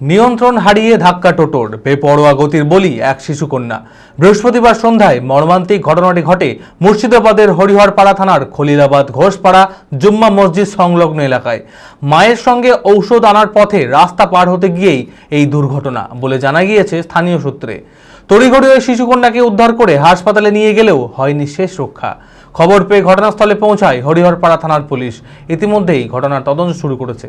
নিয়ন্ত্রণ হারিয়ে ধাক্কা টোটোর, বেপরোয়া গতির বলি এক শিশুকন্যা। বৃহস্পতিবার সন্ধ্যায় মর্মান্তিক ঘটনাটি ঘটে মুর্শিদাবাদের হরিহরপাড়া থানার খলিলাবাদ ঘোষপাড়া জুম্মা মসজিদ সংলগ্ন এলাকায়। মায়ের সঙ্গে ঔষধ আনার পথে রাস্তা পার হতে গিয়েই এই দুর্ঘটনা বলে জানা গিয়েছে স্থানীয় সূত্রে। তড়িঘড়ি ওই শিশুকন্যাকে উদ্ধার করে হাসপাতালে নিয়ে গেলেও হয়নি শেষ রক্ষা। খবর পেয়ে ঘটনাস্থলে পৌঁছায় হরিহরপাড়া থানার পুলিশ। ইতিমধ্যেই ঘটনার তদন্ত শুরু করেছে।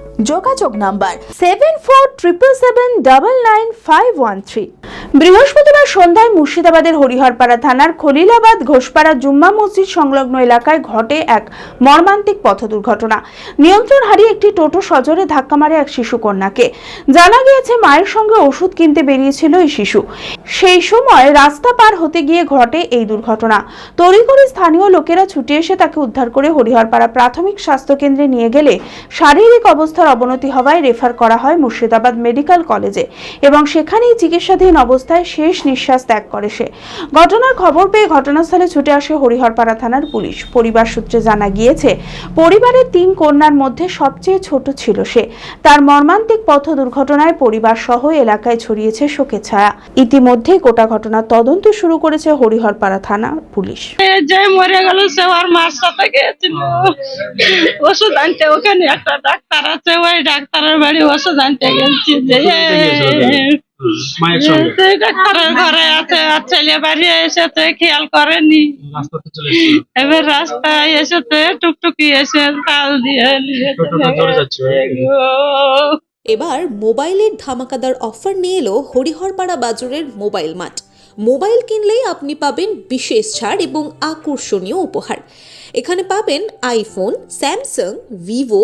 যোগাযোগ number seven four triple seven double nine five one three বৃহস্পতিবার সন্ধ্যায় মুর্শিদাবাদের হরিহরপাড়া থানার খলিলাবাদ, ঘোষপাড়া জুম্মা মসজিদ সংলগ্ন এলাকায় ঘটে এক মর্মান্তিক পথ দুর্ঘটনা। নিয়ন্ত্রণ হারিয়ে একটি টোটো সজোরে ধাক্কা মারে এক শিশু কন্যাকে। জানা গিয়েছে, মায়ের সঙ্গে ওষুধ কিনতে বেরিয়েছিল এই শিশু। সেই সময় রাস্তা পার হতে গিয়ে ঘটে এই দুর্ঘটনা। তড়িঘড়ি স্থানীয় লোকেরা ছুটে এসে তাকে উদ্ধার করে হরিহরপাড়া প্রাথমিক স্বাস্থ্য কেন্দ্রে নিয়ে গেলে শারীরিক অবস্থার অবনতি হওয়ায় রেফার করা হয় মুর্শিদাবাদ মেডিকেল কলেজে এবং সেখানেই চিকিৎসাধীন অবস্থায় শেষ নিঃশ্বাস ত্যাগ করে সে। ঘটনার খবর পেয়ে ঘটনাস্থলে ছুটে আসে হরিহরপাড়া থানার পুলিশ। পরিবার সূত্রে জানা গিয়েছে, পরিবারের তিন কন্যার মধ্যে সবচেয়ে ছোট ছিল সে। তার মর্মান্তিক পথ দুর্ঘটনায় পরিবার সহ এলাকায় ছড়িয়েছে শোকের ছায়া। ইতিমধ্যেই গোটা ঘটনার তদন্ত শুরু করেছে হরিহরপাড়া থানা পুলিশ। যে মরে গেল, সে আর মার সাথে গিয়েছিল। ওষুধ আনতে। ওখানে একটা ডাক্তার আছে ওই ডাক্তারের বাড়ি ওষুধ আনতে গেছি যে মায়ের সঙ্গে। সেই ডাক্তারের ঘরে আছে আর ছেলে বাড়ি এসেছে খেয়াল করেনি। এবার রাস্তায় টুকটুকি এসে তাল দিয়ে। গো। এবার মোবাইলের ধামাকাদার অফার নিয়ে এলো হরিহরপাড়া বাজারের মোবাইল মাঠ মোবাইল কিনলেই আপনি পাবেন বিশেষ ছাড় এবং আকর্ষণীয় উপহার। এখানে পাবেন iPhone Samsung Vivo